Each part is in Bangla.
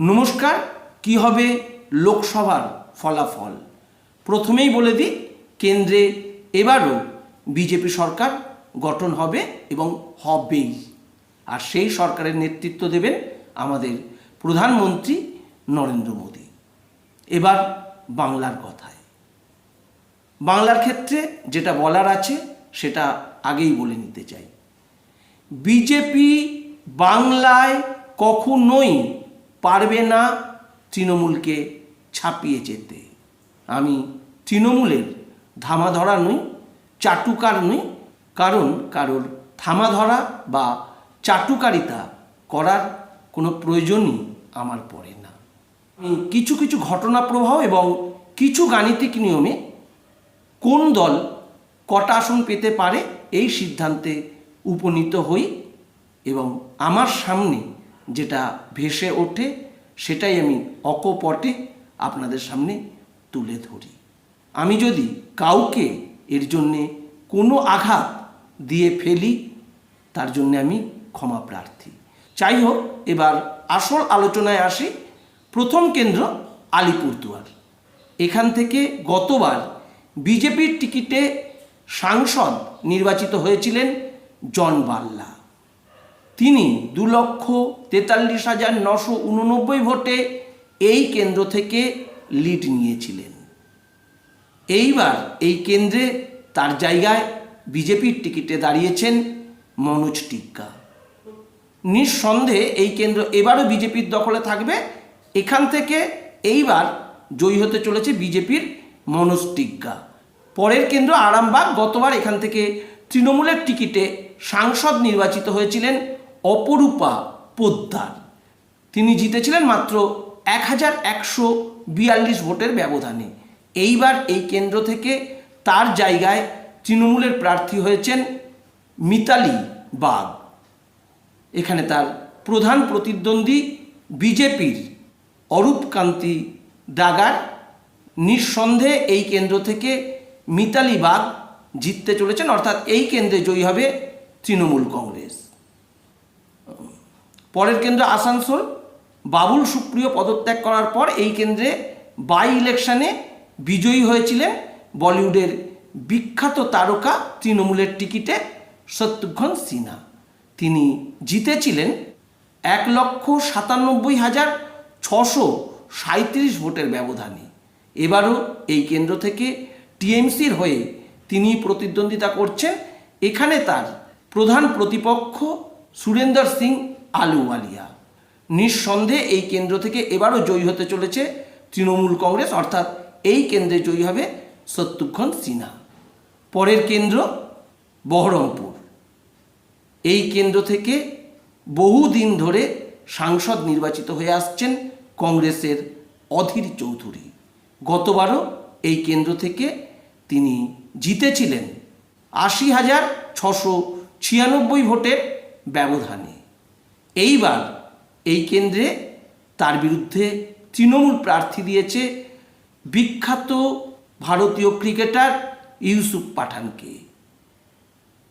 নমস্কার, কি হবে লোকসভার ফলাফল? প্রথমেই বলে দিই, কেন্দ্রে এবারও বিজেপি সরকার গঠন হবে এবং হবেই। আর সেই সরকারের নেতৃত্ব দেবেন আমাদের প্রধানমন্ত্রী নরেন্দ্র মোদী। এবার বাংলার কথায়। বাংলার ক্ষেত্রে যেটা বলার আছে, সেটা আগেই বলে নিতে চাই। বিজেপি বাংলায় কখনোই পারবে না তৃণমূলকে ছাপিয়ে যেতে। আমি তৃণমূলের ধামা ধরা নই, চাটুকার নই, কারণ কারোর থামা ধরা বা চাটুকারিতা করার কোনো প্রয়োজনই আমার পড়ে না। কিছু কিছু ঘটনা প্রবাহ এবং কিছু গাণিতিক নিয়মে কোন দল কটা আসন পেতে পারে এই সিদ্ধান্তে উপনীত হই এবং আমার সামনে যেটা ভেসে ওঠে, সেটাই আমি অকপটে আপনাদের সামনে তুলে ধরি। আমি যদি কাউকে এর জন্যে কোনো আঘাত দিয়ে ফেলি, তার জন্য আমি ক্ষমা প্রার্থী। যাই হোক এবার আসল আলোচনায় আসি। প্রথম কেন্দ্র আলিপুরদুয়ার। এখান থেকে গতবার বিজেপির টিকিটে সাংসদ নির্বাচিত হয়েছিলেন জন বাল্লা। তিনি দু লক্ষ তেতাল্লিশ হাজার নশো উননব্বই ভোটে এই কেন্দ্র থেকে লিড নিয়েছিলেন। এইবার এই কেন্দ্রে তার জায়গায় বিজেপির টিকিটে দাঁড়িয়েছেন মনোজ টিক্কা। নিঃসন্দেহে এই কেন্দ্র এবারও বিজেপির দখলে থাকবে। এখান থেকে এইবার জয়ী হতে চলেছে বিজেপির মনোজ টিক্কা। পরের কেন্দ্র আরামবাগ, গতবার এখান থেকে তৃণমূলের টিকিটে সাংসদ নির্বাচিত হয়েছিলেন অপরূপা পোদ্দার। তিনি জিতেছিলেন মাত্র এক হাজার একশো বিয়াল্লিশ ভোটের ব্যবধানে। এইবার এই কেন্দ্র থেকে তার জায়গায় তৃণমূলের প্রার্থী হয়েছেন মিতালি বাগ। এখানে তার প্রধান প্রতিদ্বন্দ্বী বিজেপির অরূপকান্তি ডাগার নিঃসন্দেহে এই কেন্দ্র থেকে মিতালি বাগ জিততে চলেছেন, অর্থাৎ এই কেন্দ্রে জয়ী হবে তৃণমূল কংগ্রেস। পরের কেন্দ্র আসানসোল, বাবুল সুপ্রিয় পদত্যাগ করার পর এই কেন্দ্রে বাই ইলেকশনে বিজয়ী হয়েছিলেন বলিউডের বিখ্যাত তারকা তৃণমূলের টিকিটে শত্রুঘ্ন সিনহা। তিনি জিতেছিলেন এক লক্ষ সাতানব্বই হাজার ছশো সাঁত্রিশ ভোটের ব্যবধানে। এবারও এই কেন্দ্র থেকে টিএমসির হয়ে তিনি প্রতিদ্বন্দ্বিতা করছেন। এখানে তার প্রধান প্রতিপক্ষ সুরেন্দর সিং আলুওয়ালিয়া নিঃসন্দেহে এই কেন্দ্র থেকে এবারও জয়ী হতে চলেছে তৃণমূল কংগ্রেস, অর্থাৎ এই কেন্দ্রে জয়ী হবে শত্রুঘ্ন সিনহা। পরের কেন্দ্র বহরমপুর। এই কেন্দ্র থেকে বহুদিন ধরে সাংসদ নির্বাচিত হয়ে আসছেন কংগ্রেসের অধীর চৌধুরী। গতবারও এই কেন্দ্র থেকে তিনি জিতেছিলেন আশি হাজার ছশো ছিয়ানব্বই ভোটের ব্যবধানে। এইবার এই কেন্দ্রে তার বিরুদ্ধে তৃণমূল প্রার্থী দিয়েছে বিখ্যাত ভারতীয় ক্রিকেটার ইউসুফ পাঠানকে।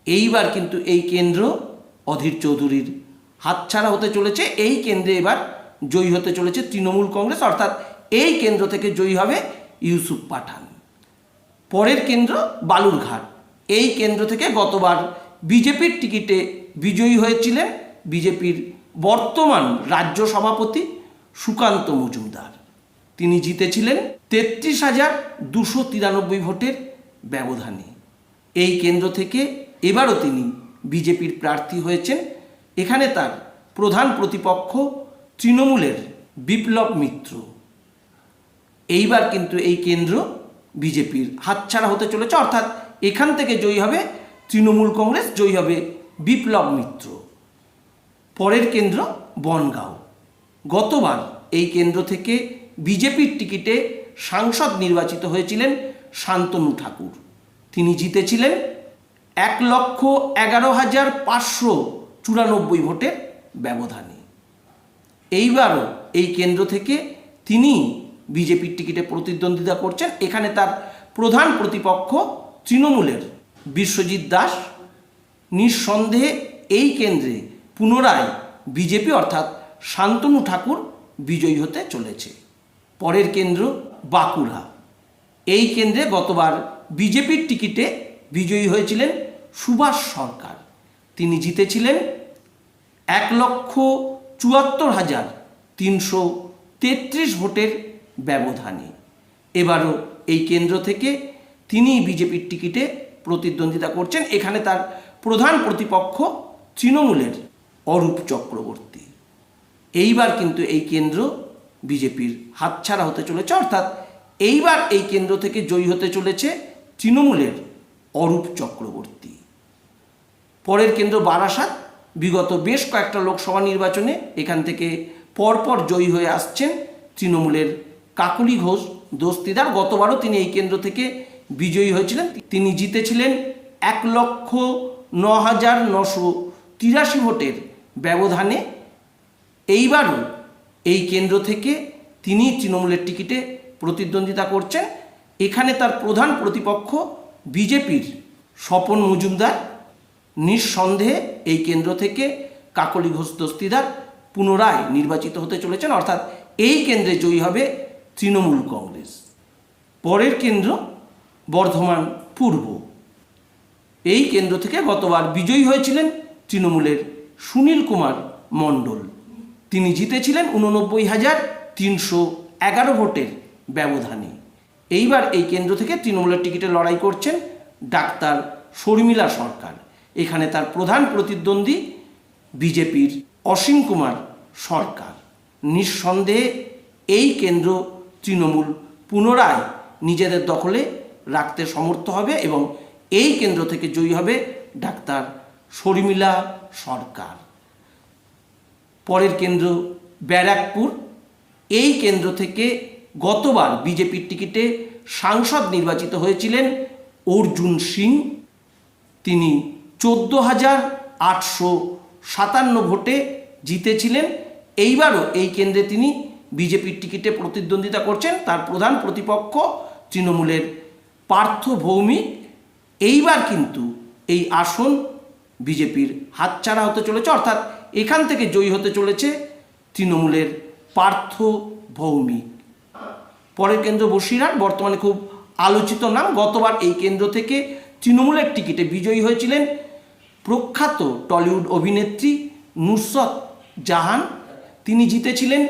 এইবার কিন্তু এই কেন্দ্র অধীর চৌধুরীর হাতছাড়া হতে চলেছে, এই কেন্দ্রে এবার জয়ী হতে চলেছে তৃণমূল কংগ্রেস, অর্থাৎ এই কেন্দ্র থেকে জয়ী হবে ইউসুফ পাঠান। পরের কেন্দ্র বালুরঘাট, এই কেন্দ্র থেকে গতবার বিজেপির টিকিটে বিজয়ী হয়েছিলেন বিজেপির বর্তমান রাজ্য সভাপতি সুকান্ত মজুমদার। তিনি জিতেছিলেন তেত্রিশ হাজার দুশো তিরানব্বই ভোটের ব্যবধানে। এই কেন্দ্র থেকে এবারও তিনি বিজেপির প্রার্থী হয়েছেন। এখানে তার প্রধান প্রতিপক্ষ তৃণমূলের বিপ্লব মিত্র। এইবার কিন্তু এই কেন্দ্র বিজেপির হাতছাড়া হতে চলেছে, অর্থাৎ এখান থেকে জয়ী হবে তৃণমূল কংগ্রেস, জয়ী হবে বিপ্লব মিত্র। পরের কেন্দ্র বনগাঁও। গতবার এই কেন্দ্র থেকে বিজেপির টিকিটে সাংসদ নির্বাচিত হয়েছিলেন শান্তনু ঠাকুর। তিনি জিতেছিলেন এক লক্ষ এগারো হাজার পাঁচশো চুরানব্বই ভোটের ব্যবধানে। এইবারও এই কেন্দ্র থেকে তিনি বিজেপির টিকিটে প্রতিদ্বন্দ্বিতা করছেন। এখানে তার প্রধান প্রতিপক্ষ তৃণমূলের বিশ্বজিৎ দাস। নিঃসন্দেহে এই কেন্দ্রে পুনরায় বিজেপি অর্থাৎ শান্তনু ঠাকুর বিজয়ী হতে চলেছে। পরের কেন্দ্র বাঁকুড়া। এই কেন্দ্রে গতবার বিজেপির টিকিটে বিজয়ী হয়েছিলেন সুভাষ সরকার। তিনি জিতেছিলেন এক লক্ষ চুয়াত্তর হাজার তিনশো তেত্রিশ ভোটের ব্যবধানে। এবারও এই কেন্দ্র থেকে তিনি বিজেপির টিকিটে প্রতিদ্বন্দ্বিতা করছেন। এখানে তার প্রধান প্রতিপক্ষ তৃণমূলের অরূপ চক্রবর্তী। এইবার কিন্তু এই কেন্দ্র বিজেপির হাতছাড়া হতে চলেছে, অর্থাৎ এইবার এই কেন্দ্র থেকে জয়ী হতে চলেছে তৃণমূলের অরূপ চক্রবর্তী। পরের কেন্দ্র বারাসাত, বিগত বেশ কয়েকটা লোকসভা নির্বাচনে এখান থেকে পরপর জয়ী হয়ে আসছেন তৃণমূলের কাকুলি ঘোষ, দস্তিদার। গতবারও তিনি এই কেন্দ্র থেকে বিজয়ী হয়েছিলেন। তিনি জিতেছিলেন এক লক্ষ ন হাজার নশো তিরাশি ভোটের ব্যবধানে এইবারও এই কেন্দ্র থেকে তিনি তৃণমূলের টিকিটে প্রতিদ্বন্দ্বিতা করছেন। এখানে তার প্রধান প্রতিপক্ষ বিজেপির স্বপন মজুমদার। নিঃসন্দেহে এই কেন্দ্র থেকে কাকলি ঘোষ দস্তিদার পুনরায় নির্বাচিত হতে চলেছেন। অর্থাৎ এই কেন্দ্রে জয়ী হবে তৃণমূল কংগ্রেস। পরের কেন্দ্র বর্ধমান পূর্ব। এই কেন্দ্র থেকে গতবার বিজয়ী হয়েছিলেন তৃণমূলের সুনীল কুমার মণ্ডল। তিনি জিতেছিলেন উননব্বই হাজার তিনশো এগারো ভোটের ব্যবধানে। এইবার এই কেন্দ্র থেকে তৃণমূলের টিকিটে লড়াই করছেন ডাক্তার শর্মিলা সরকার। এখানে তার প্রধান প্রতিদ্বন্দ্বী বিজেপির অসীম কুমার সরকার। নিঃসন্দেহে এই কেন্দ্র তৃণমূল পুনরায় নিজেদের দখলে রাখতে সমর্থ হবে এবং এই কেন্দ্র থেকে জয়ী হবে ডাক্তার শর্মিলা সরকার। পরের কেন্দ্র ব্যারাকপুর। এই কেন্দ্র থেকে গতবার বিজেপির টিকিটে সাংসদ নির্বাচিত হয়েছিলেন অর্জুন সিং। তিনি চোদ্দ হাজার আটশো সাতান্ন ভোটে জিতেছিলেন। এইবারও এই কেন্দ্রে তিনি বিজেপির টিকিটে প্রতিদ্বন্দ্বিতা করছেন। তার প্রধান প্রতিপক্ষ তৃণমূলের পার্থ ভৌমিক এইবার কিন্তু এই আসন বিজেপির হাতছাড়া হতে চলেছে, অর্থাৎ এখান থেকে জয়ী হতে চলেছে তৃণমূলের পার্থ ভৌমিক। পরের কেন্দ্র বসিরহাট, বর্তমানে খুব আলোচিত নাম, গতবার এই কেন্দ্র থেকে তৃণমূলের টিকিটে বিজয়ী হয়েছিলেন প্রখ্যাত টলিউড অভিনেত্রী নুসরত জাহান। তিনি জিতেছিলেন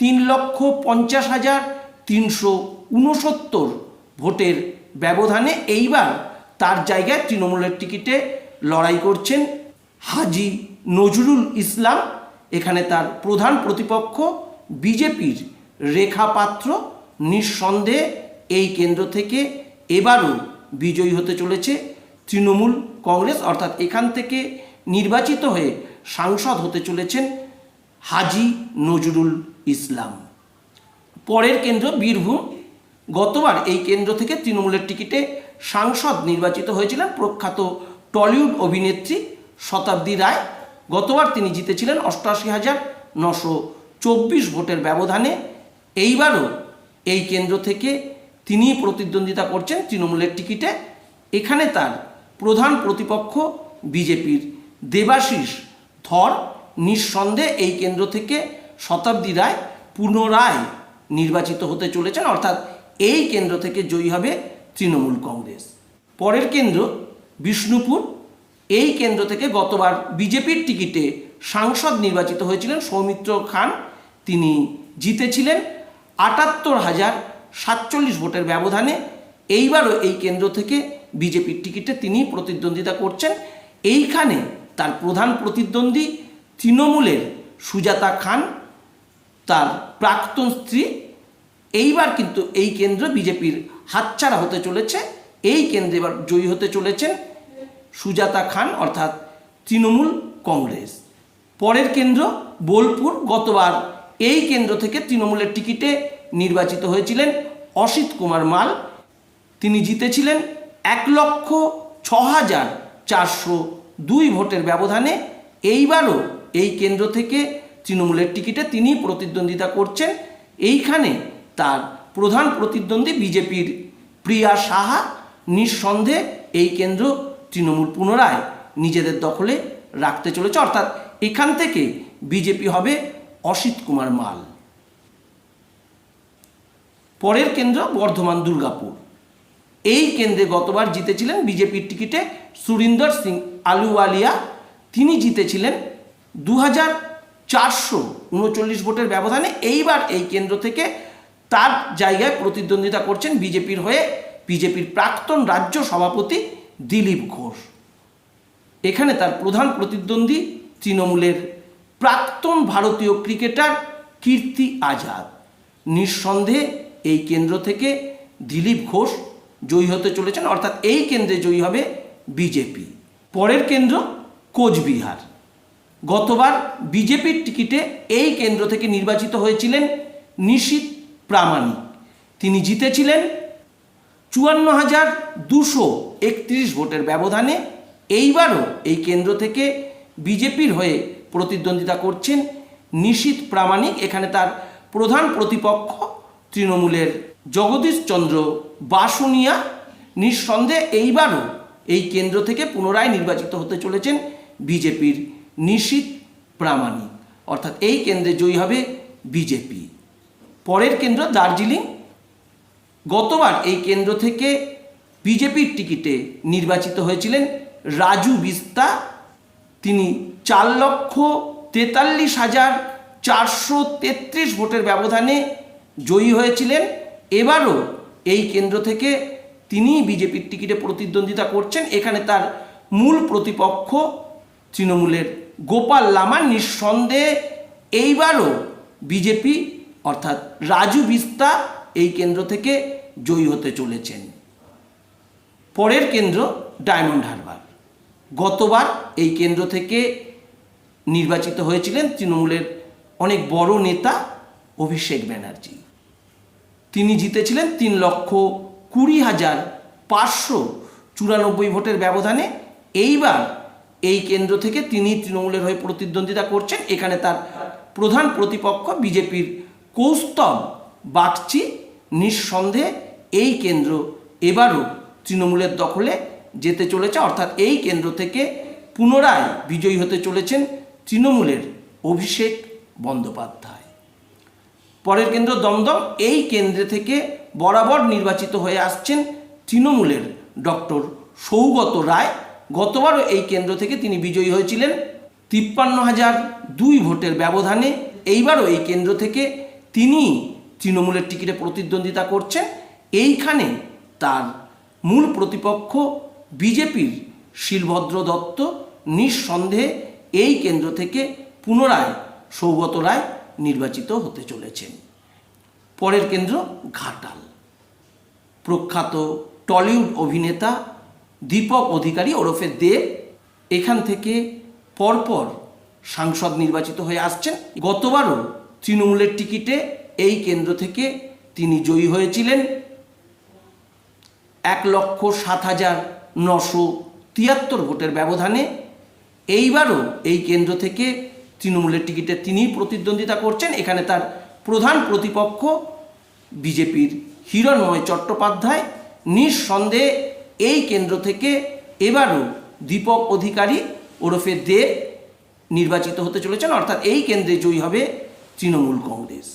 তিন লক্ষ পঞ্চাশ হাজার তিনশো উনসত্তর ভোটের ব্যবধানে। এইবার তার জায়গায় তৃণমূলের টিকিটে লড়াই করছেন হাজি নজরুল ইসলাম, এখানে তার প্রধান প্রতিপক্ষ, বিজেপির রেখা পাত্র নিঃসন্দেহে এই কেন্দ্র থেকে এবারও বিজয়ী হতে চলেছে তৃণমূল কংগ্রেস, অর্থাৎ এখান থেকে নির্বাচিত হয়ে সাংসদ হতে চলেছেন হাজি নজরুল ইসলাম। পরের কেন্দ্র বীরভূম। গতবার এই কেন্দ্র থেকে তৃণমূলের টিকিটে সাংসদ নির্বাচিত হয়েছিলেন প্রখ্যাত টলিউড অভিনেত্রী শতাব্দী রায় গতবার তিনি জিতেছিলেন অষ্টআশি হাজার নশো চব্বিশ ভোটের ব্যবধানে। এইবারও এই কেন্দ্র থেকে তিনি প্রতিদ্বন্দ্বিতা করছেন তৃণমূলের টিকিটে। এখানে তার প্রধান প্রতিপক্ষ বিজেপির দেবাশিস ধর নিঃসন্দেহে এই কেন্দ্র থেকে শতাব্দী রায় পুনরায় নির্বাচিত হতে চলেছেন। অর্থাৎ এই কেন্দ্র থেকে জয়ী হবে তৃণমূল কংগ্রেস। পরের কেন্দ্র বিষ্ণুপুর। এই কেন্দ্র থেকে গতবার বিজেপির টিকিটে সাংসদ নির্বাচিত হয়েছিলেন সৌমিত্র খান। তিনি জিতেছিলেন আটাত্তর হাজার সাতচল্লিশ ভোটের ব্যবধানে। এইবারও এই কেন্দ্র থেকে বিজেপির টিকিটে তিনি প্রতিদ্বন্দ্বিতা করছেন। এইখানে তার প্রধান প্রতিদ্বন্দ্বী তৃণমূলের সুজাতা খান, তার প্রাক্তন স্ত্রী। এইবার কিন্তু এই কেন্দ্র বিজেপির হাতছাড়া হতে চলেছে। এই কেন্দ্রে এবার জয়ী হতে চলেছেন সুজাতা খান, অর্থাৎ তৃণমূল কংগ্রেস। পরের কেন্দ্র বোলপুর, গতবার এই কেন্দ্র থেকে তৃণমূলের টিকিটে নির্বাচিত হয়েছিলেন অসিত কুমার মাল। তিনি জিতেছিলেন এক লক্ষ ছ হাজার চারশো দুই ভোটের ব্যবধানে। এইবারও এই কেন্দ্র থেকে তৃণমূলের টিকিটে তিনি প্রতিদ্বন্দ্বিতা করছেন। এইখানে তার প্রধান প্রতিদ্বন্দ্বী বিজেপির প্রিয়া সাহা। নিঃসন্দেহে এই কেন্দ্র তৃণমূল পুনরায় নিজেদের দখলে রাখতে চলেছে। অর্থাৎ এখান থেকে বিজেপি হবে অসিত কুমার মাল। পরের কেন্দ্র বর্ধমান দুর্গাপুর। এই কেন্দ্রে গতবার জিতেছিলেন বিজেপির টিকিটে সুরিন্দর সিং আলুওয়ালিয়া। তিনি জিতেছিলেন দু হাজার চারশো উনচল্লিশ ভোটের ব্যবধানে। এইবার এই কেন্দ্র থেকে তার জায়গায় প্রতিদ্বন্দ্বিতা করছেন বিজেপির হয়ে বিজেপির প্রাক্তন রাজ্য সভাপতি দিলীপ ঘোষ। এখানে তার প্রধান প্রতিদ্বন্দ্বী তৃণমূলের প্রাক্তন ভারতীয় ক্রিকেটার কীর্তি আজাদ। নিঃসন্দেহে এই কেন্দ্র থেকে দিলীপ ঘোষ জয়ী হতে চলেছেন, অর্থাৎ এই কেন্দ্রে জয়ী হবে বিজেপি। পরের কেন্দ্র কোচবিহার। গতবার বিজেপির টিকিটে এই কেন্দ্র থেকে নির্বাচিত হয়েছিলেন নিশীত প্রামাণিক। তিনি জিতেছিলেন চুয়ান্ন হাজার দুশো একত্রিশ ভোটের ব্যবধানে এইবারও এই কেন্দ্র থেকে বিজেপির হয়ে প্রতিদ্বন্দ্বিতা করছেন নিশীত প্রামাণিক। এখানে তার প্রধান প্রতিপক্ষ তৃণমূলের জগদীশচন্দ্র বাসুনিয়া। নিঃসন্দেহে এইবারও এই কেন্দ্র থেকে পুনরায় নির্বাচিত হতে চলেছেন বিজেপির নিশীত প্রামাণিক। অর্থাৎ এই কেন্দ্রে জয়ী হবে বিজেপি। পরের কেন্দ্র দার্জিলিং। গতবার এই কেন্দ্র থেকে বিজেপির টিকিটে নির্বাচিত হয়েছিলেন রাজু বিস্তা। তিনি চার লক্ষ তেতাল্লিশ হাজার চারশো তেত্রিশ ভোটের ব্যবধানে জয়ী হয়েছিলেন। এবারও এই কেন্দ্র থেকে তিনি বিজেপির টিকিটে প্রতিদ্বন্দ্বিতা করছেন। এখানে তার মূল প্রতিপক্ষ তৃণমূলের গোপাল লামা। নিঃসন্দেহে এইবারও বিজেপি অর্থাৎ রাজু বিস্তা এই কেন্দ্র থেকে জয়ী হতে চলেছেন। পরের কেন্দ্র ডায়মন্ড হারবার। গতবার এই কেন্দ্র থেকে নির্বাচিত হয়েছিলেন তৃণমূলের অনেক বড় নেতা অভিষেক ব্যানার্জি। তিনি জিতেছিলেন তিন লক্ষ কুড়ি হাজার পাঁচশো চুরানব্বই ভোটের ব্যবধানে। এইবার এই কেন্দ্র থেকে তিনি তৃণমূলের হয়ে প্রতিদ্বন্দ্বিতা করছেন। এখানে তার প্রধান প্রতিপক্ষ বিজেপির কৌস্তব বাগচি। নিঃসন্দেহে এই কেন্দ্র এবারও তৃণমূলের দখলে যেতে চলেছে, অর্থাৎ এই কেন্দ্র থেকে পুনরায় বিজয়ী হতে চলেছেন তৃণমূলের অভিষেক বন্দ্যোপাধ্যায়। পরের কেন্দ্র দমদম, এই কেন্দ্রে থেকে বরাবর নির্বাচিত হয়ে আসছেন তৃণমূলের ডক্টর সৌগত রায়। গতবারও এই কেন্দ্র থেকে তিনি বিজয়ী হয়েছিলেন। তিপ্পান্ন হাজার দুই ভোটের ব্যবধানে এইবারও এই কেন্দ্র থেকে তিনি তৃণমূলের টিকিটে প্রতিদ্বন্দ্বিতা করছেন। এইখানে তার মূল প্রতিপক্ষ বিজেপির শিলভদ্র দত্ত নিঃসন্দেহে এই কেন্দ্র থেকে পুনরায় সৌগত রায় নির্বাচিত হতে চলেছেন। পরের কেন্দ্র ঘাটাল। প্রখ্যাত টলিউড অভিনেতা, দীপক অধিকারী ওরফে দেব এখান থেকে পরপর সাংসদ নির্বাচিত হয়ে আসছেন। গতবারও তৃণমূলের টিকিটে এই কেন্দ্র থেকে তিনি জয়ী হয়েছিলেন। এক লক্ষ সাত হাজার নশো তিয়াত্তর ভোটের ব্যবধানে এইবারও এই কেন্দ্র থেকে তৃণমূলের টিকিটে তিনিই প্রতিদ্বন্দ্বিতা করছেন। এখানে তার প্রধান প্রতিপক্ষ বিজেপির হিরণময় চট্টোপাধ্যায়। নিঃসন্দেহে এই কেন্দ্র থেকে এবারও দীপক অধিকারী ওরফে দেব নির্বাচিত হতে চলেছেন। অর্থাৎ এই কেন্দ্রে জয়ী হবে তৃণমূল কংগ্রেস।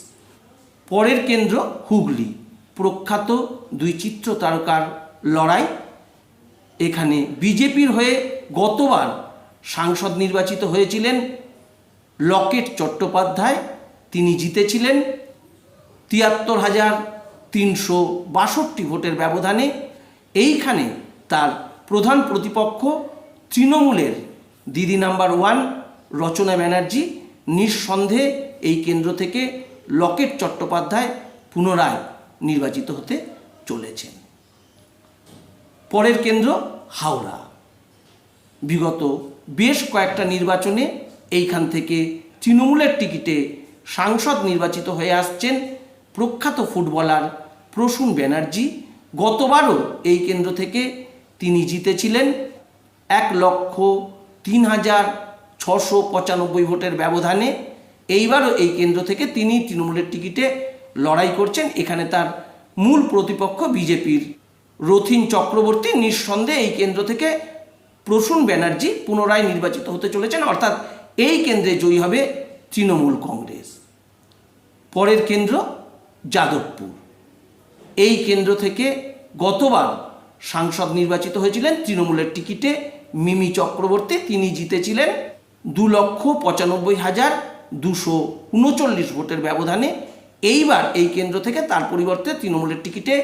পরের কেন্দ্র হুগলি। প্রখ্যাত দুই চিত্র তারকার লড়াই। এখানে বিজেপির হয়ে গতবার সাংসদ নির্বাচিত হয়েছিলেন লকেট চট্টোপাধ্যায়। তিনি জিতেছিলেন তিয়াত্তর হাজার তিনশো বাষট্টি ভোটের ব্যবধানে। এইখানে তার প্রধান প্রতিপক্ষ তৃণমূলের দিদি নাম্বার ওয়ান রচনা ব্যানার্জি নিঃসন্দেহে এই কেন্দ্র থেকে লকেট চট্টোপাধ্যায় পুনরায় নির্বাচিত হতে চলেছেন। পরের কেন্দ্র হাওড়া। বিগত বেশ কয়েকটা নির্বাচনে এইখান থেকে তৃণমূলের টিকিটে সাংসদ নির্বাচিত হয়ে আসছেন প্রখ্যাত ফুটবলার প্রসূন ব্যানার্জি। গতবারও এই কেন্দ্র থেকে তিনি জিতেছিলেন। এক লক্ষ তিন হাজার ছশো পঁচানব্বই ভোটের ব্যবধানে এইবারও এই কেন্দ্র থেকে তিনি তৃণমূলের টিকিটে লড়াই করছেন, এখানে তার মূল প্রতিপক্ষ বিজেপির রথিন চক্রবর্তী নিঃসন্দেহে এই কেন্দ্র থেকে প্রসূন ব্যানার্জি পুনরায় নির্বাচিত হতে চলেছেন, অর্থাৎ এই কেন্দ্রে জয়ী হবে তৃণমূল কংগ্রেস। পরের কেন্দ্র যাদবপুর। এই কেন্দ্র থেকে গতবার সাংসদ নির্বাচিত হয়েছিলেন, তৃণমূলের টিকিটে মিমি চক্রবর্তী, তিনি জিতেছিলেন দু লক্ষ পঁচানব্বই হাজার দুশো উনচল্লিশ ভোটের ব্যবধানে। এইবার এই কেন্দ্র থেকে তার পরিবর্তে তৃণমূলের টিকিটে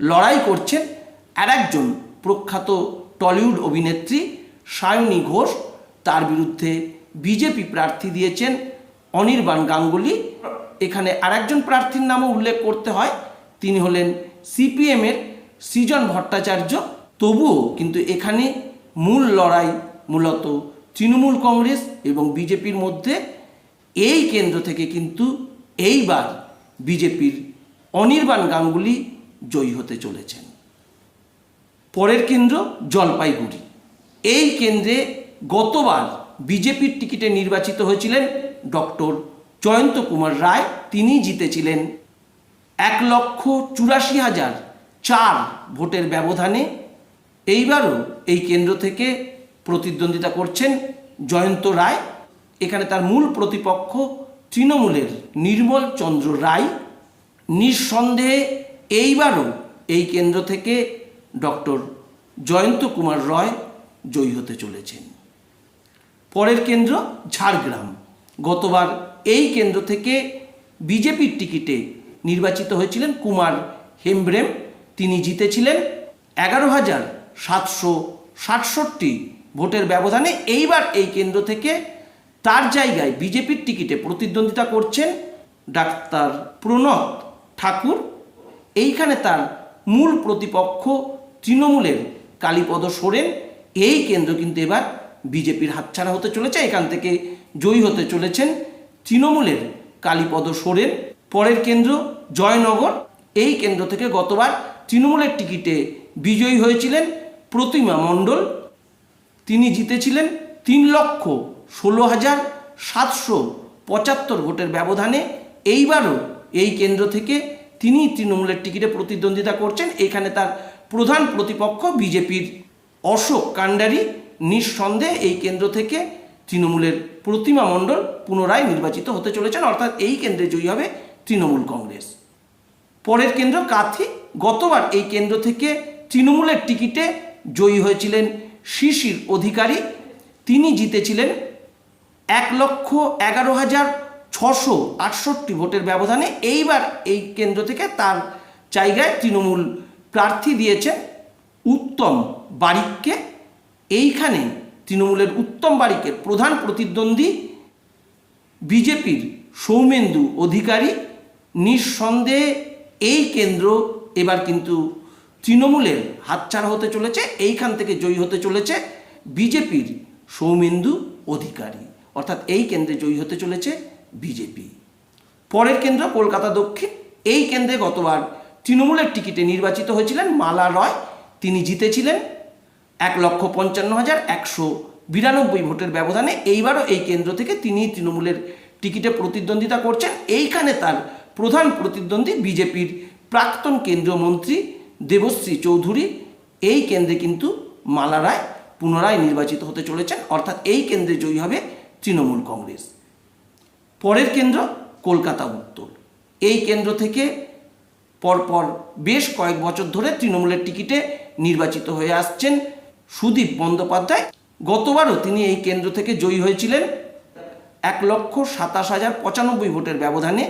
লড়াই করছেন আর একজন প্রখ্যাত টলিউড অভিনেত্রী সায়নী ঘোষ। তার বিরুদ্ধে বিজেপি প্রার্থী দিয়েছেন অনির্বাণ গাঙ্গুলি। এখানে আরেকজন প্রার্থীর নামও উল্লেখ করতে হয়। তিনি হলেন সিপিএমের সৃজন ভট্টাচার্য। তবুও কিন্তু এখানে মূল লড়াই মূলত তৃণমূল কংগ্রেস এবং বিজেপির মধ্যে এই কেন্দ্র থেকে কিন্তু এইবার বিজেপির অনির্বাণ গাঙ্গুলি জয়ী হতে চলেছেন। পরের কেন্দ্র জলপাইগুড়ি। এই কেন্দ্রে গতবার বিজেপির টিকিটে নির্বাচিত হয়েছিলেন ডক্টর জয়ন্ত কুমার রায়। তিনি জিতেছিলেন এক লক্ষ চুরাশি হাজার চার ভোটের ব্যবধানে। এইবারও এই কেন্দ্র থেকে প্রতিদ্বন্দ্বিতা করছেন জয়ন্ত রায়। এখানে তার মূল প্রতিপক্ষ তৃণমূলের নির্মল চন্দ্র রায় নিঃসন্দেহে এইবারও এই কেন্দ্র থেকে ডক্টর জয়ন্ত কুমার রয় জয়ী হতে চলেছেন। পরের কেন্দ্র ঝাড়গ্রাম। গতবার এই কেন্দ্র থেকে বিজেপির টিকিটে নির্বাচিত হয়েছিলেন কুমার হেমব্রেম। তিনি জিতেছিলেন এগারো হাজার সাতশো সাতষট্টি ভোটের ব্যবধানে। এইবার এই কেন্দ্র থেকে তার জায়গায় বিজেপির টিকিটে প্রতিদ্বন্দ্বিতা করছেন ডাক্তার প্রণব ঠাকুর। এইখানে তার মূল প্রতিপক্ষ তৃণমূলের কালীপদ সোরেন। এই কেন্দ্র কিন্তু এবার বিজেপির হাতছাড়া হতে চলেছে। এখান থেকে জয়ী হতে চলেছেন তৃণমূলের কালীপদ সোরেন। পরের কেন্দ্র জয়নগর। এই কেন্দ্র থেকে গতবার তৃণমূলের টিকিটে বিজয়ী হয়েছিলেন প্রতিমা মণ্ডল। তিনি জিতেছিলেন তিন লক্ষ ষোলো হাজার সাতশো পঁচাত্তর ভোটের ব্যবধানে এইবারও এই কেন্দ্র থেকে তিনি তৃণমূলের টিকিটে প্রতিদ্বন্দ্বিতা করছেন। এখানে তার প্রধান প্রতিপক্ষ বিজেপির অশোক কান্ডারি নিঃসন্দেহে এই কেন্দ্র থেকে তৃণমূলের প্রতিমা মণ্ডল পুনরায় নির্বাচিত হতে চলেছেন। অর্থাৎ এই কেন্দ্রে জয়ী হবে তৃণমূল কংগ্রেস। পরের কেন্দ্র কাথি। গতবার এই কেন্দ্র থেকে তৃণমূলের টিকিটে জয়ী হয়েছিলেন শিশির অধিকারী। তিনি জিতেছিলেন এক লক্ষ এগারো হাজার ছশো আটষট্টি ভোটের ব্যবধানে এইবার এই কেন্দ্র থেকে তার জায়গায় তৃণমূল প্রার্থী দিয়েছে উত্তম বারিককে। এইখানে তৃণমূলের উত্তম বারিকের প্রধান প্রতিদ্বন্দ্বী বিজেপির সৌমেন্দু অধিকারী। নিঃসন্দেহে এই কেন্দ্র এবার কিন্তু তৃণমূলের হাতছাড়া হতে চলেছে, এইখান থেকে জয়ী হতে চলেছে বিজেপির সৌমেন্দু অধিকারী। অর্থাৎ এই কেন্দ্রে জয়ী হতে চলেছে বিজেপি। পরের কেন্দ্র কলকাতা দক্ষিণ। এই কেন্দ্রে গতবার তৃণমূলের টিকিটে নির্বাচিত হয়েছিলেন মালা রয়। তিনি জিতেছিলেন এক লক্ষ পঞ্চান্ন হাজার একশো বিরানব্বই ভোটের ব্যবধানে। এইবারও এই কেন্দ্র থেকে তিনি তৃণমূলের টিকিটে প্রতিদ্বন্দ্বিতা করছেন। এইখানে তার প্রধান প্রতিদ্বন্দ্বী বিজেপির প্রাক্তন কেন্দ্রীয় মন্ত্রী দেবশ্রী চৌধুরী। এই কেন্দ্রে কিন্তু মালা রায় পুনরায় নির্বাচিত হতে চলেছেন। অর্থাৎ এই কেন্দ্রে জয়ী হবে তৃণমূল কংগ্রেস। পরের কেন্দ্র কলকাতা উত্তর। এই কেন্দ্র থেকে পরপর বেশ কয়েক বছর ধরে তৃণমূলের টিকিটে নির্বাচিত হয়ে আসছেন সুদীপ বন্দ্যোপাধ্যায়। গতবারও তিনি এই কেন্দ্র থেকে জয়ী হয়েছিলেন। এক লক্ষ সাতাশ হাজার পঁচানব্বই ভোটের ব্যবধানে।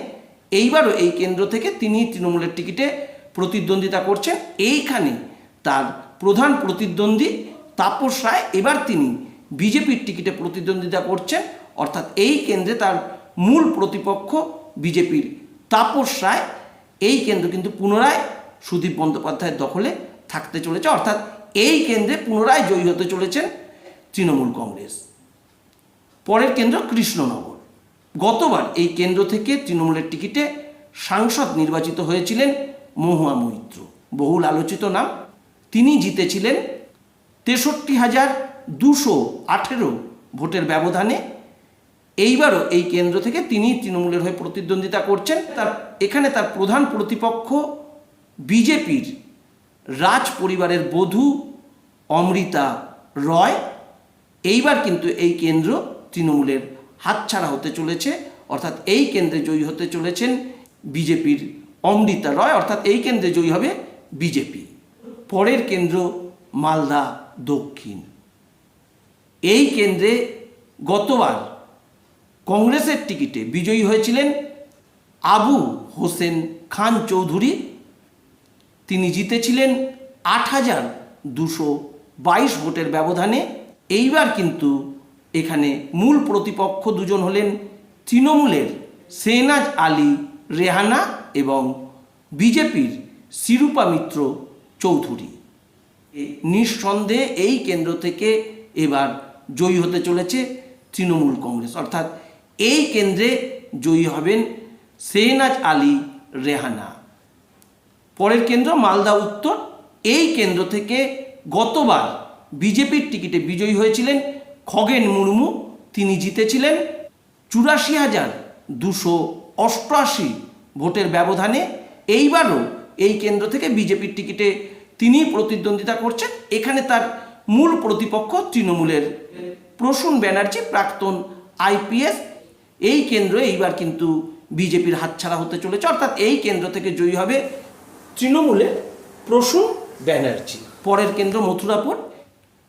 এইবারও এই কেন্দ্র থেকে তিনি তৃণমূলের টিকিটে প্রতিদ্বন্দ্বিতা করছেন। এইখানে তার প্রধান প্রতিদ্বন্দ্বী তাপস রায়। এবার তিনি বিজেপির টিকিটে প্রতিদ্বন্দ্বিতা করছে, অর্থাৎ এই কেন্দ্রে তার মূল প্রতিপক্ষ বিজেপির তাপস রায়। এই কেন্দ্র কিন্তু পুনরায় সুদীপ বন্দ্যোপাধ্যায়ের দখলে থাকতে চলেছে, অর্থাৎ এই কেন্দ্রে পুনরায় জয়ী হতে চলেছেন তৃণমূল কংগ্রেস। পরের কেন্দ্র কৃষ্ণনগর। গতবার এই কেন্দ্র থেকে তৃণমূলের টিকিটে সাংসদ নির্বাচিত হয়েছিলেন মহুয়া মৈত্র। বহুল আলোচিত নাম। তিনি জিতেছিলেন তেষট্টি হাজার দুশো আঠেরো ভোটের ব্যবধানে এইবারও এই কেন্দ্র থেকে তিনি তৃণমূলের হয়ে প্রতিদ্বন্দ্বিতা করছেন। তার, এখানে তার প্রধান প্রতিপক্ষ বিজেপির রাজ পরিবারের বধূ অমৃতা রয়। এইবার কিন্তু এই কেন্দ্র তৃণমূলের হাতছাড়া হতে চলেছে, অর্থাৎ এই কেন্দ্রে জয়ী হতে চলেছেন বিজেপির অমৃতা রয়, অর্থাৎ এই কেন্দ্রে জয়ী হবে বিজেপি। পরের কেন্দ্র মালদা দক্ষিণ। এই কেন্দ্রে গতবার কংগ্রেসের টিকিটে বিজয়ী হয়েছিলেন আবু হোসেন খান চৌধুরী। তিনি জিতেছিলেন আট হাজার দুশো বাইশ ভোটের ব্যবধানে। এইবার কিন্তু এখানে মূল প্রতিপক্ষ দুজন হলেন তৃণমূলের সেনাজ আলী রেহানা এবং বিজেপির শিরূপা মিত্র চৌধুরী। নিঃসন্দেহে এই কেন্দ্র থেকে এবার জয়ী হতে চলেছে তৃণমূল কংগ্রেস। অর্থাৎ এই কেন্দ্রে জয়ী হবেন সেহনাজ আলী রেহানা। পরের কেন্দ্র মালদা উত্তর। এই কেন্দ্র থেকে গতবার বিজেপির টিকিটে বিজয়ী হয়েছিলেন খগেন মুর্মু। তিনি জিতেছিলেন চুরাশি হাজার দুশো অষ্টআশি ভোটের ব্যবধানে। এইবারও এই কেন্দ্র থেকে বিজেপির টিকিটে তিনি প্রতিদ্বন্দ্বিতা করছেন। এখানে তার মূল প্রতিপক্ষ তৃণমূলের প্রসূন ব্যানার্জি, প্রাক্তন আইপিএস। এই কেন্দ্র এইবার কিন্তু বিজেপির হাতছাড়া হতে চলেছে। অর্থাৎ এই কেন্দ্র থেকে জয়ী হবে তৃণমূলের প্রসূন ব্যানার্জি। পরের কেন্দ্র মথুরাপুর।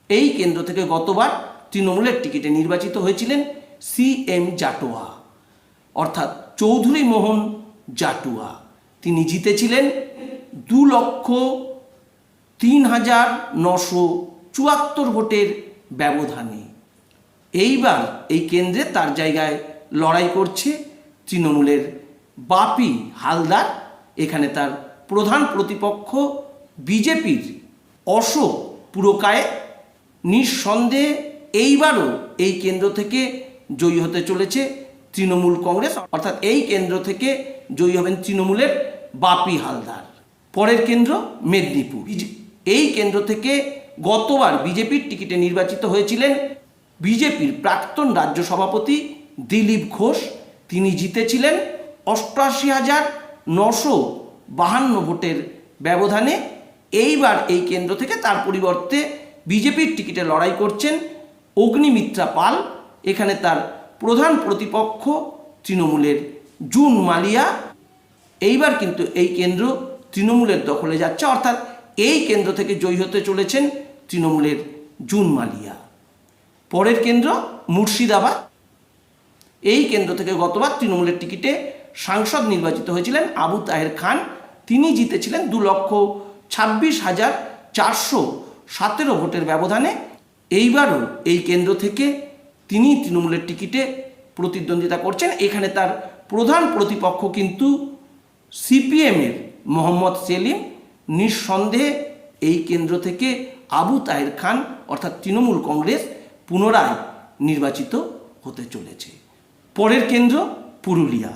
এই কেন্দ্র থেকে গতবার তৃণমূলের টিকিটে নির্বাচিত হয়েছিলেন সি এম জাটোয়া। অর্থাৎ চৌধুরী মোহন জাটুয়া। তিনি জিতেছিলেন দু লক্ষ তিন হাজার নশো চুয়াত্তর ভোটের ব্যবধানে। এইবার এই কেন্দ্রে তার জায়গায় লড়াই করছে তৃণমূলের বাপি হালদার। এখানে তার প্রধান প্রতিপক্ষ বিজেপির অশোক পুরকায়ে। নিঃসন্দেহে এইবারও এই কেন্দ্র থেকে জয়ী হতে চলেছে তৃণমূল কংগ্রেস। অর্থাৎ এই কেন্দ্র থেকে জয়ী হবেন তৃণমূলের বাপি হালদার। পরের কেন্দ্র মেদিনীপুর। এই কেন্দ্র থেকে গতবার বিজেপির টিকিটে নির্বাচিত হয়েছিলেন বিজেপির প্রাক্তন রাজ্য সভাপতি দিলীপ ঘোষ। তিনি জিতেছিলেন অষ্টআশি হাজার নশো বাহান্ন ভোটের ব্যবধানে। এইবার এই কেন্দ্র থেকে তার পরিবর্তে বিজেপির টিকিটে লড়াই করছেন অগ্নিমিত্রা পাল। এখানে তার প্রধান প্রতিপক্ষ তৃণমূলের জুন মালিয়া। এইবার কিন্তু এই কেন্দ্র তৃণমূলের দখলে যাচ্ছে, অর্থাৎ এই কেন্দ্র থেকে জয়ী হতে চলেছেন তৃণমূলের জুন মালিয়া। পরের কেন্দ্র মুর্শিদাবাদ। এই কেন্দ্র থেকে গতবার তৃণমূলের টিকিটে সাংসদ নির্বাচিত হয়েছিলেন আবু তাহের খান। তিনি জিতেছিলেন দু লক্ষ ছাব্বিশ হাজার চারশো সতেরো ভোটের ব্যবধানে। এইবারও এই কেন্দ্র থেকে তিনি তৃণমূলের টিকিটে প্রতিদ্বন্দ্বিতা করছেন। এখানে তার প্রধান প্রতিপক্ষ কিন্তু সিপিএমের মোহাম্মদ সেলিম। নিঃসন্দেহে এই কেন্দ্র থেকে আবু তাহের খান অর্থাৎ তৃণমূল কংগ্রেস পুনরায় নির্বাচিত হতে চলেছে। পরের কেন্দ্র পুরুলিয়া।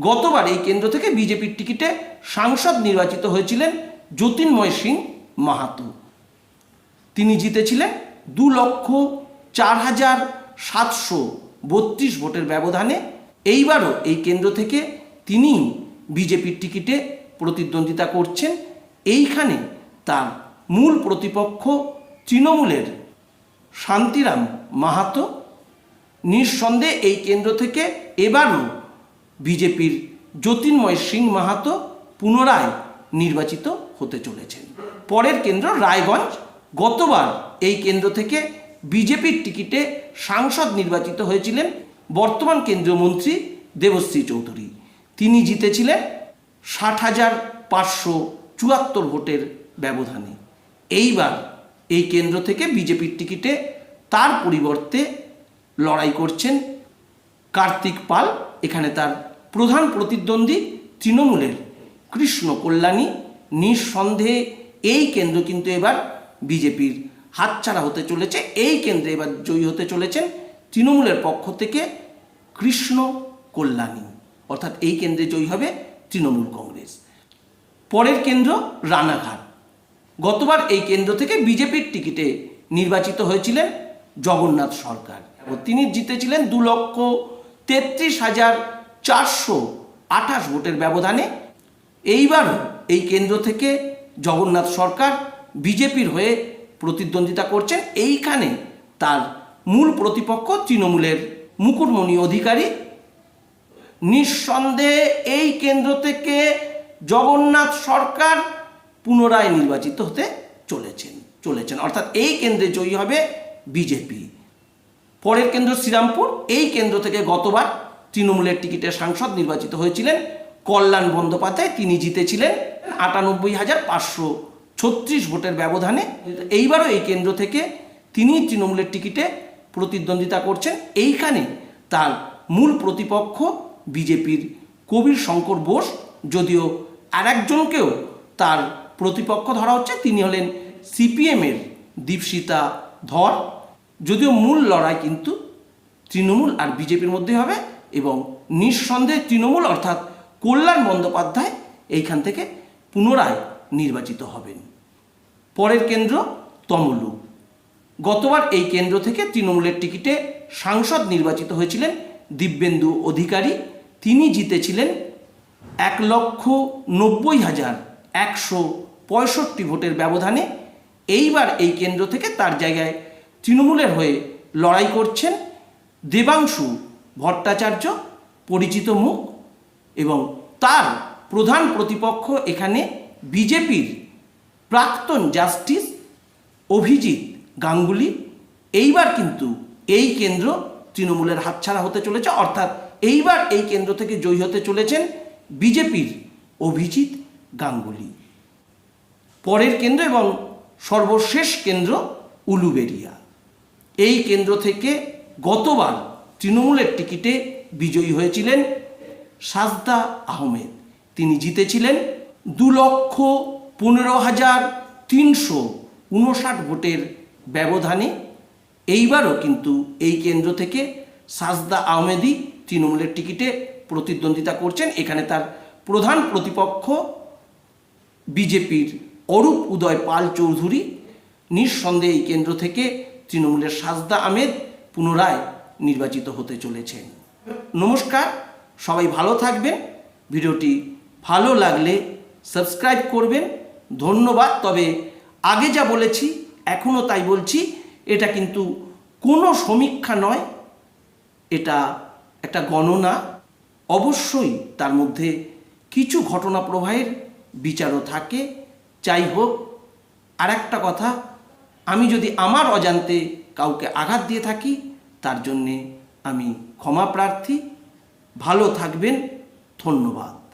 গতবার এই কেন্দ্র থেকে বিজেপির টিকিটে সাংসদ নির্বাচিত হয়েছিলেন জ্যোতির্ময় সিং মাহাতো। তিনি জিতেছিলেন দু লক্ষ চার হাজার সাতশো বত্রিশ ভোটের ব্যবধানে। এইবারও এই কেন্দ্র থেকে তিনি বিজেপির টিকিটে প্রতিদ্বন্দ্বিতা করছেন। এইখানে তার মূল প্রতিপক্ষ তৃণমূলের শান্তিরাম মাহাতো। নিঃসন্দেহে এই কেন্দ্র থেকে এবারও বিজেপির জ্যোতির্ময় সিং মাহাতো পুনরায় নির্বাচিত হতে চলেছেন। পরের কেন্দ্র রায়গঞ্জ। গতবার এই কেন্দ্র থেকে বিজেপির টিকিটে সাংসদ নির্বাচিত হয়েছিলেন বর্তমান কেন্দ্রীয় মন্ত্রী দেবশ্রী চৌধুরী। তিনি জিতেছিলেন ষাট হাজার পাঁচশো চুয়াত্তর ভোটের ব্যবধানে। এইবার এই কেন্দ্র থেকে বিজেপির টিকিটে তার পরিবর্তে লড়াই করছেন কার্তিক পাল, এখানে তার প্রধান প্রতিদ্বন্দ্বী তৃণমূলের কৃষ্ণ কল্যাণী। নিঃসন্দেহে এই কেন্দ্র কিন্তু এবার বিজেপির হাতছাড়া হতে চলেছে। এই কেন্দ্রে এবার জয়ী হতে চলেছেন তৃণমূলের পক্ষ থেকে কৃষ্ণ কল্যাণী। অর্থাৎ এই কেন্দ্রে জয়ী হবে তৃণমূল কংগ্রেস। পরের কেন্দ্র রানাঘাট। গতবার এই কেন্দ্র থেকে বিজেপির টিকিটে নির্বাচিত হয়েছিলেন জগন্নাথ সরকার। তিনি জিতেছিলেন দু লক্ষ তেত্রিশ হাজার চারশো আঠাশ ভোটের ব্যবধানে। এইবারও এই কেন্দ্র থেকে জগন্নাথ সরকার বিজেপির হয়ে প্রতিদ্বন্দ্বিতা করছেন। এইখানে তার মূল প্রতিপক্ষ তৃণমূলের মুকুটমণি অধিকারী। নিঃসন্দেহে এই কেন্দ্র থেকে জগন্নাথ সরকার পুনরায় নির্বাচিত হতে চলেছেন চলেছেন। অর্থাৎ এই কেন্দ্রে জয়ী হবে বিজেপি। পরের কেন্দ্র শ্রীরামপুর, এই কেন্দ্র থেকে গতবার তৃণমূলের টিকিটের সাংসদ নির্বাচিত হয়েছিলেন কল্যাণ বন্দ্যোপাধ্যায়। তিনি জিতেছিলেন আটানব্বই হাজার পাঁচশো ছত্রিশ ভোটের ব্যবধানে। এইবারও এই কেন্দ্র থেকে তিনি তৃণমূলের টিকিটে প্রতিদ্বন্দ্বিতা করছেন। এইখানে তার মূল প্রতিপক্ষ বিজেপির কবির শঙ্কর বোস, যদিও আরেকজনকেও তার প্রতিপক্ষ ধরা হচ্ছে, তিনি হলেন সিপিএমের দীপশিতা ধর। যদিও মূল লড়াই কিন্তু তৃণমূল আর বিজেপির মধ্যে হবে এবং নিঃসন্দেহে তৃণমূল অর্থাৎ কল্যাণ বন্দ্যোপাধ্যায় এইখান থেকে পুনরায় নির্বাচিত হবেন। পরের কেন্দ্র তমলুক। গতবার এই কেন্দ্র থেকে তৃণমূলের টিকিটে সাংসদ নির্বাচিত হয়েছিলেন দিব্যেন্দু অধিকারী। তিনি জিতেছিলেন এক লক্ষ নব্বই হাজার একশো পঁয়ষট্টি ভোটের ব্যবধানে এইবার এই কেন্দ্র থেকে তার জায়গায় তৃণমূলের হয়ে লড়াই করছেন দেবাংশু ভট্টাচার্য, পরিচিত মুখ এবং তার প্রধান প্রতিপক্ষ এখানে বিজেপির প্রাক্তন জাস্টিস অভিজিৎ গাঙ্গুলি। এইবার কিন্তু এই কেন্দ্র তৃণমূলের হাতছাড়া হতে চলেছে, অর্থাৎ এইবার এই কেন্দ্র থেকে জয়ী হতে চলেছেন বিজেপির অভিজিৎ গাঙ্গুলি। পরের কেন্দ্র এবং সর্বশেষ কেন্দ্র উলুবেরিয়া। এই কেন্দ্র থেকে গতবার তৃণমূলের টিকিটে বিজয়ী হয়েছিলেন সাজদা আহমেদ। তিনি জিতেছিলেন দু লক্ষ পনেরো হাজার তিনশো উনষাট ভোটের ব্যবধানে। এইবারও কিন্তু এই কেন্দ্র থেকে সাজদা আহমেদই তৃণমূলের টিকিটে প্রতিদ্বন্দ্বিতা করছেন। এখানে তার প্রধান প্রতিপক্ষ বিজেপির অরূপ উদয় পাল চৌধুরী নিঃসন্দেহে এই কেন্দ্র থেকে তৃণমূলের সাজদা আহমেদ পুনরায় নির্বাচিত হতে চলেছেন। নমস্কার, সবাই ভালো থাকবেন। ভিডিওটি ভালো লাগলে সাবস্ক্রাইব করবেন। ধন্যবাদ। তবে আগে যা বলেছি, এখনও তাই বলছি, এটা কিন্তু কোনো সমীক্ষা নয়, এটা একটা গণনা। অবশ্যই তার মধ্যে কিছু ঘটনা প্রবাহের বিচারও থাকে। যাই হোক আর একটা কথা, আমি যদি আমার অজান্তে কাউকে আঘাত দিয়ে থাকি, তার জন্যে আমি ক্ষমা প্রার্থী। ভালো থাকবেন, ধন্যবাদ।